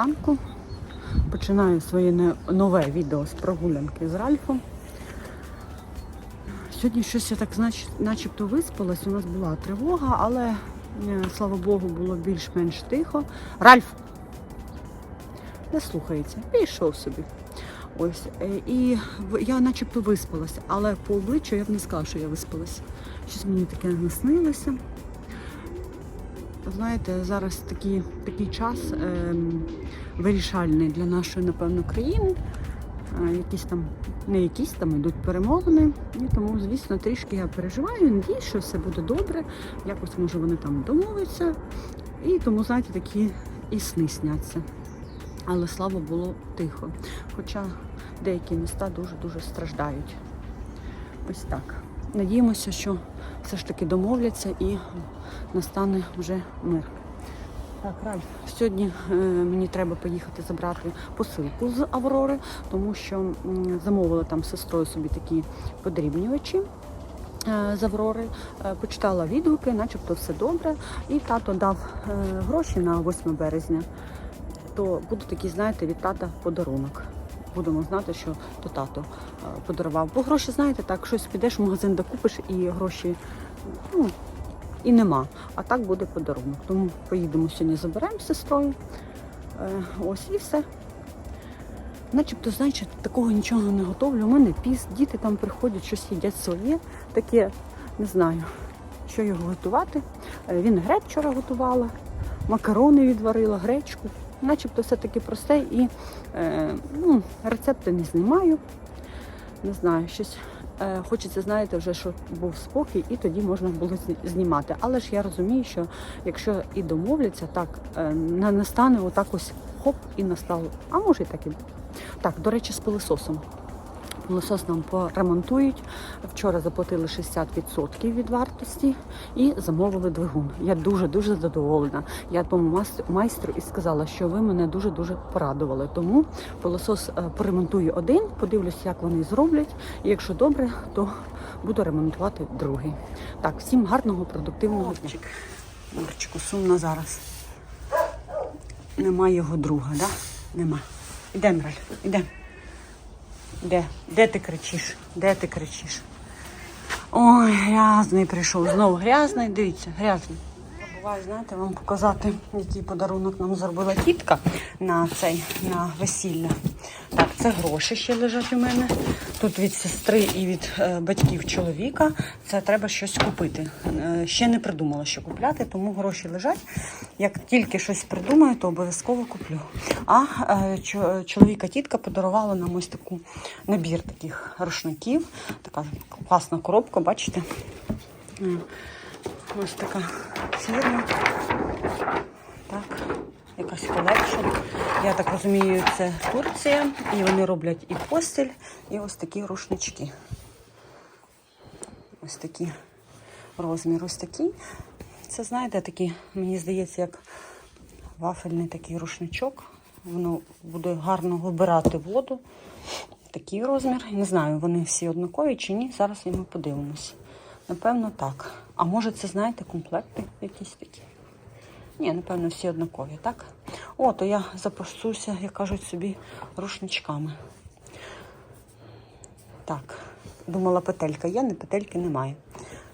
ранку. Починаю своє нове відео з прогулянки з Ральфом. Сьогодні щось я так начебто виспалась. У нас була тривога, але е, слава Богу, було більш-менш тихо. Ральф! Не слухається, пішов собі. Ось. е, І я начебто виспалася, але по обличчю я б не сказала, що я виспалася. Щось мені таке наснилося. Знаєте, зараз такий, такий час ем, вирішальний для нашої, напевно, країни. Е, якісь там, не якісь там йдуть перемовини. І тому, звісно, трішки я переживаю, надіюсь, що все буде добре. Якось може вони там домовляться. І тому, знаєте, такі і сни сняться. Але слава було тихо. Хоча деякі міста дуже-дуже страждають. Ось так. Надіємося, що все ж таки домовляться і настане вже мир. Так, Ральф, сьогодні е, мені треба поїхати забрати посилку з Аврори, тому що м, замовила там сестрою собі такі подрібнювачі. е, З Аврори Е, почитала відгуки, начебто все добре. І тато дав е, гроші на 8 березня. То буде такий, знаєте, від тата подарунок. Будемо знати, що то тато е, подарував. Бо гроші, знаєте, так, щось підеш в магазин, докупиш і гроші ну, і нема. А так буде подарунок. Тому поїдемо сьогодні, заберемо з сестрою. Е, ось і все. Начебто, знаєте, такого нічого не готовлю. У мене піс, діти там приходять, щось їдять своє. Таке, не знаю, що його готувати. Е, Він греб вчора готувала, макарони відварила, гречку. Начебто все таки просте і е, ну, рецепти не знімаю. Не знаю, щось е, хочеться, знаєте, вже щоб був спокій, і тоді можна було знімати. Але ж я розумію, що якщо і домовляться, так е, не настане отак ось хоп і настало. А може і так і. Так, до речі, з пилососом. Пилосос нам поремонтують. Вчора заплатили 60% від вартості і замовили двигун. Я дуже-дуже задоволена. Я тому майстру і сказала, що ви мене дуже-дуже порадували. Тому пилосос е, поремонтую один, подивлюсь, як вони зроблять. І якщо добре, то буду ремонтувати другий. Так, всім гарного, продуктивного дня. Мурчику, сумно зараз. Нема його друга, да? Нема. Ідем, Раль, ідем. Де? Де ти кричиш? Де ти кричиш? Ой, грязний прийшов. Знову грязний. Дивіться, грязний. Буває, знаєте, вам показати, який подарунок нам зробила тітка на цей на весілля. Так, це гроші ще лежать у мене. Тут від сестри і від е, батьків чоловіка. Це треба щось купити. Е, ще не придумала, що купляти, тому гроші лежать. Як тільки щось придумаю, то обов'язково куплю. А е, чоловіка тітка подарувала нам ось таку набір таких рушників. Така класна коробка, бачите? Ось така фірма. Так, якась колекція. Я так розумію, це Турція. І вони роблять і постіль, і ось такі рушнички. Ось такі розмір, ось такий. Це, знаєте, такі, мені здається, як вафельний такий рушничок. Воно буде гарно вибирати воду. Такий розмір. Не знаю, вони всі однакові чи ні. Зараз ми подивимось. Напевно, так. А може, це, знаєте, комплекти якісь такі? Ні, напевно, всі однакові, так? О, то я запасуся, як кажуть собі, рушничками. Так, думала, петелька є, не петельки немає.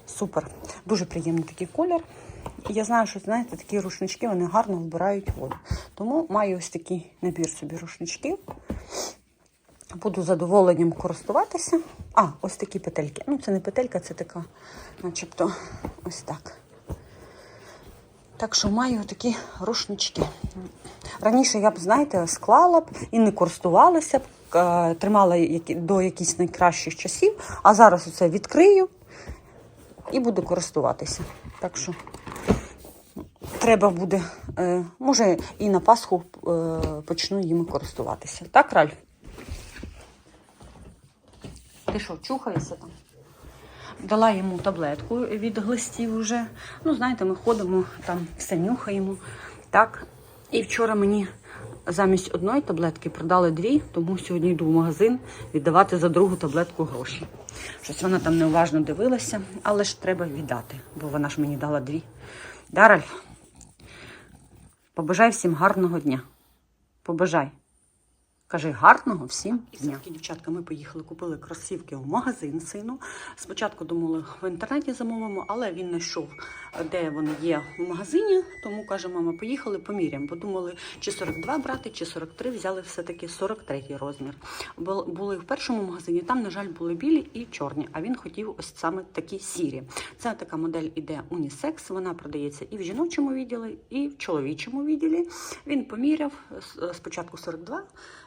Супер. Дуже приємний такий колір. Я знаю, що знаєте, такі рушнички вони гарно вбирають воду. Тому маю ось такий набір собі рушничків. Буду задоволенням користуватися. А, ось такі петельки. Ну, це не петелька, це така, начебто, ось так. Так що маю такі рушнички. Раніше я б, знаєте, склала б і не користувалася б, е, тримала до якихось найкращих часів, а зараз оце відкрию і буду користуватися. Так що треба буде, е, може, і на Пасху е, почну їми користуватися. Так, Ральф? Ти що, чухаєшся там? Дала йому таблетку від глистів вже. Ну, знаєте, ми ходимо, там все нюхаємо. Так. І вчора мені замість одної таблетки продали дві, тому сьогодні йду в магазин віддавати за другу таблетку гроші. Щось вона там неуважно дивилася, але ж треба віддати, бо вона ж мені дала дві. Да, Ральф? Побажай всім гарного дня. Побажай. Кажи гарного всім дня. Дівчатка, ми поїхали, купили кросівки в магазин сину. Спочатку думали в інтернеті замовимо, але він не йшов, де вони є в магазині. Тому каже, мама, поїхали, поміряємо. Подумали, чи 42 брати, чи 43, взяли все-таки 43 розмір. Бул- Були в першому магазині, там, на жаль, були білі і чорні, а він хотів ось саме такі сірі. Це така модель іде унісекс, вона продається і в жіночому відділі, і в чоловічому відділі. Він поміряв с- спочатку 42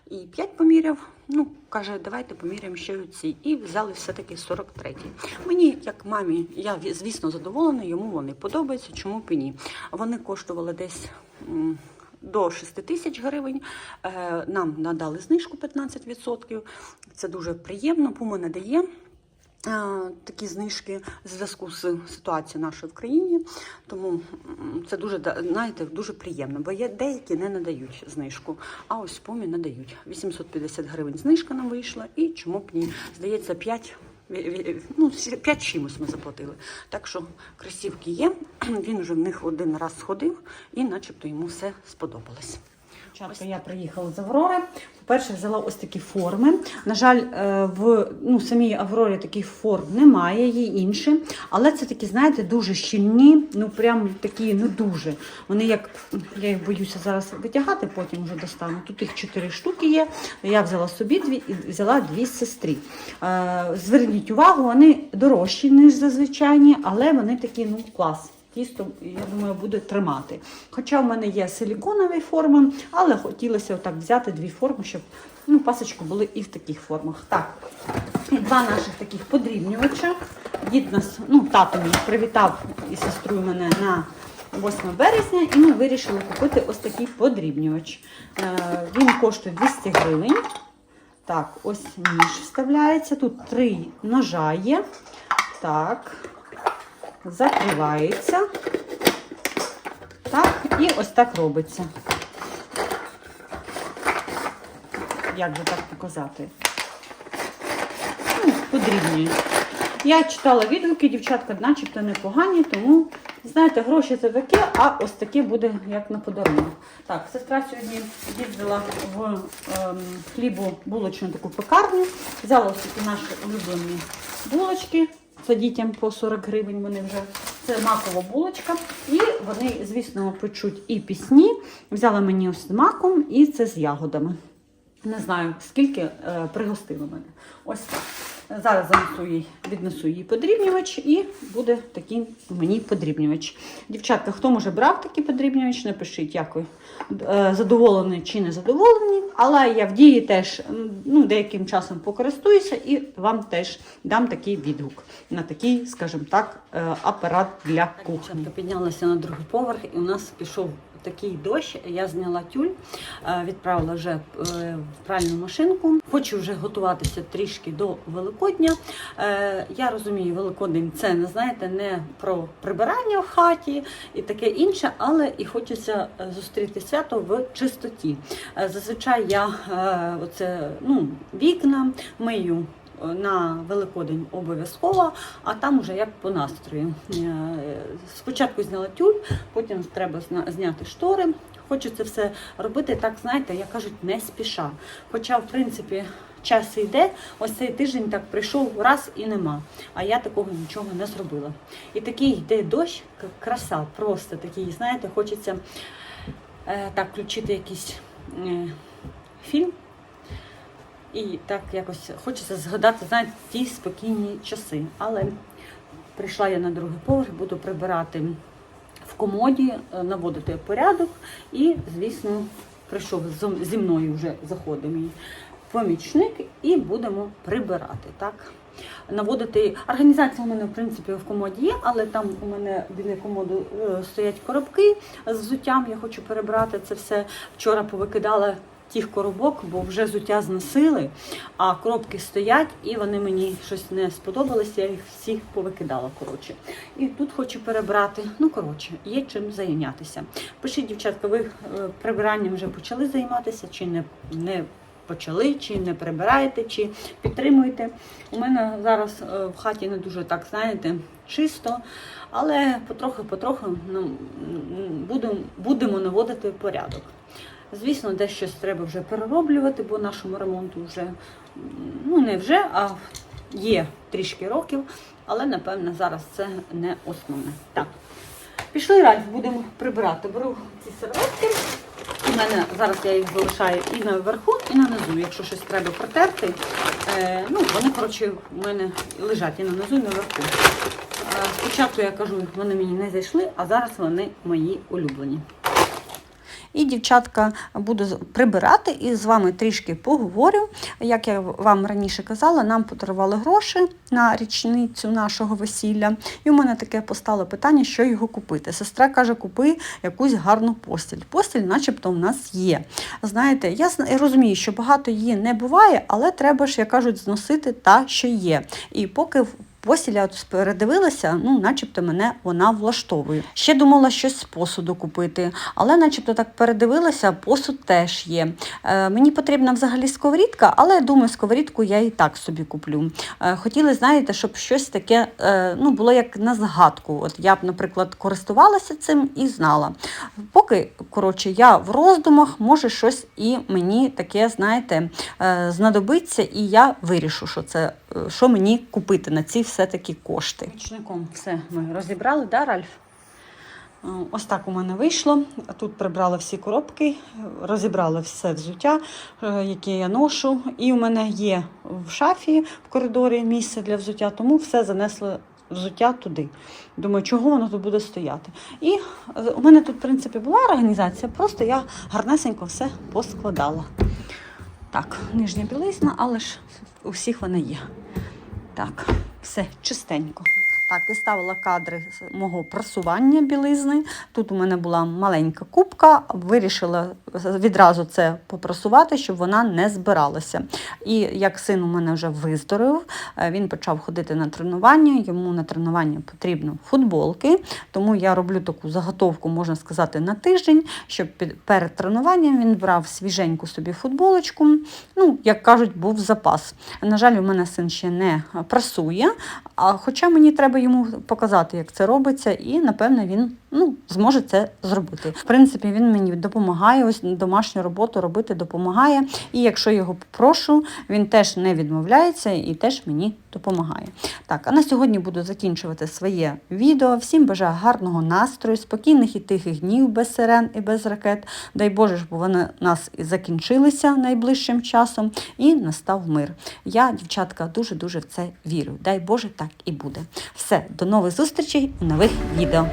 і 5 поміряв. Ну, каже, давайте поміряємо ще ці. І взяли все-таки 43. Мені, як мамі, я звісно задоволена, йому вони подобаються, чому б і ні. Вони коштували десь. До 6 тисяч гривень Е, нам надали знижку 15%. Це дуже приємно. Пума надає такі знижки в зв'язку з ситуацією нашої в країні. Тому це дуже знаєте, дуже приємно, бо є деякі не надають знижку. А ось помі надають. 850 гривень знижка нам вийшла, і чому б ні? Здається, 5 Ну, 5 чимось ми заплатили. Так що кросівки є. Він вже в них один раз сходив, і начебто йому все сподобалось. Спочатку я приїхала з Аврори. По-перше, взяла ось такі форми. На жаль, е, в ну, самій Аврорі таких форм немає, є інші. Але це такі, знаєте, дуже щільні, ну прям такі, ну дуже. Вони як, я їх боюся зараз витягати, потім вже достану. Тут їх чотири штуки є. Я взяла собі дві і взяла дві сестри. Е, Зверніть увагу, вони дорожчі, ніж зазвичайні, але вони такі, ну, клас тісто, я думаю, буде тримати. Хоча в мене є силіконові форми, але хотілося отак взяти дві форми, щоб ну, пасочки були і в таких формах. Так, і два наших таких подрібнювача. Дід нас, ну, тато мій привітав і сестру мене на 8 березня, і ми вирішили купити ось такий подрібнювач. Е, Він коштує 200 гривень. Так, ось ніж вставляється. Тут три ножа є. Так закривається. Так, і ось так робиться. Як би так показати? Ну, подрібнює. Я читала відгуки, дівчатка, начебто непогані, тому, знаєте, гроші це таке, а ось таке буде як на подарунок. Так, сестра сьогодні їздила в ем, хлібобулочну таку пекарню, взяла ось такі наші улюблені булочки. Це дітям по 40 гривень вони вже. Це макова булочка. І вони, звісно, печуть і пісні. Взяли мені ось з маком і це з ягодами. Не знаю, скільки е, пригостили мене. Ось так. Зараз занесу їй, віднесу їй подрібнювач і буде такий мені подрібнювач. Дівчатка, хто може брав такий подрібнювач, напишіть, як ви е, задоволені чи не задоволені. Але я в дії теж ну, деяким часом покористуюся і вам теж дам такий відгук на такий, скажімо так, е, апарат для кухні. Дівчатка піднялася на другий поверх і у нас пішов такий дощ. Я зняла тюль, е, відправила вже е, в пральну машинку. Хочу вже готуватися трішки до Великодня. Е, Я розумію, Великодень це не знаєте, не про прибирання в хаті і таке інше, але і хочеться зустріти свято в чистоті. Зазвичай я оце ну, вікна мию на Великодень обов'язково, а там уже як по настрою. Е, Спочатку зняла тюль, потім треба зняти штори. Це все робити так, знаєте, як кажуть, не спіша. Хоча, в принципі, час йде, ось цей тиждень так прийшов раз і нема. А я такого нічого не зробила. І такий йде дощ, краса, просто такий, знаєте, хочеться е, так включити якийсь е, фільм. І так якось хочеться згадати, знаєте, ті спокійні часи. Але прийшла я на другий поверх, буду прибирати в комоді, е, наводити порядок. І, звісно, прийшов зі мною вже заходить мій помічник, і будемо прибирати. Так? Наводити організація у мене в принципі в комоді є, але там у мене біля комоду е, стоять коробки з взуттям. Я хочу перебрати це все. Вчора повикидала тих коробок, бо вже взуття зносили, а коробки стоять, і вони мені щось не сподобалися. Я їх всіх повикидала. Коротше, і тут хочу перебрати. Ну коротше, є чим зайнятися. Пишіть, дівчатка, ви е, прибиранням вже почали займатися чи не, не почали, чи не прибираєте, чи підтримуєте. У мене зараз е, в хаті не дуже так, знаєте, чисто, але потроху-потроху ну, будемо наводити порядок. Звісно, десь щось треба вже перероблювати, бо нашому ремонту вже ну не вже, а є трішки років, але напевно зараз це не основне. Так. Пішли Ральф, будемо прибирати. Беру ці серветки. У мене зараз я їх залишаю і наверху, і на низу. Якщо щось треба протерти, е, ну вони коротше у мене лежать і на низу, і наверху. Е, спочатку я кажу, вони мені не зайшли, а зараз вони мої улюблені. І, дівчатка, буду прибирати і з вами трішки поговорю. Як я вам раніше казала, нам подарували гроші на річницю нашого весілля. І у мене таке постало питання, що його купити. Сестра каже, купи якусь гарну постіль. Постіль, начебто, в нас є. Знаєте, я розумію, що багато її не буває, але треба ж, як кажуть, зносити та, що є. І поки в- Постіль я от передивилася, ну, начебто мене вона влаштовує. Ще думала щось з посуду купити, але начебто так передивилася, посуд теж є. Е, мені потрібна взагалі сковорідка, але я думаю, сковорідку я і так собі куплю. Е, хотіли, знаєте, щоб щось таке е, ну, було як на згадку. От я б, наприклад, користувалася цим і знала. Поки, коротше, я в роздумах, може щось і мені таке, знаєте, е, знадобиться, і я вирішу, що це, що мені купити на ці все-таки кошти. Ручником все ми розібрали, да, Ральф? Е, Ось так у мене вийшло. Тут прибрала всі коробки, розібрала все взуття, е, яке я ношу. І у мене є в шафі в коридорі місце для взуття, тому все занесло взуття туди. Думаю, чого воно тут буде стояти. І е, у мене тут, в принципі, була організація, просто я гарнесенько все поскладала. Так, нижня білизна, але ж у всіх вона є. Так, все чистенько. Так, і ставила кадри мого прасування білизни. Тут у мене була маленька кубка, вирішила відразу це попрасувати, щоб вона не збиралася. І як син у мене вже виздоровів, е, він почав ходити на тренування. Йому на тренування потрібно футболки, тому я роблю таку заготовку, можна сказати, на тиждень, щоб перед тренуванням він брав свіженьку собі футболочку. Ну, як кажуть, був запас. На жаль, у мене син ще не прасує, хоча мені треба йому показати, як це робиться, і напевно він ну, зможе це зробити. В принципі, він мені допомагає, ось домашню роботу робити допомагає. І якщо його попрошу, він теж не відмовляється і теж мені допомагає. Так, а на сьогодні буду закінчувати своє відео. Всім бажаю гарного настрою, спокійних і тихих днів без сирен і без ракет. Дай Боже, щоб вони нас і закінчилися найближчим часом і настав мир. Я, дівчатка, дуже-дуже в це вірю. Дай Боже, так і буде. Все, до нових зустрічей у нових відео.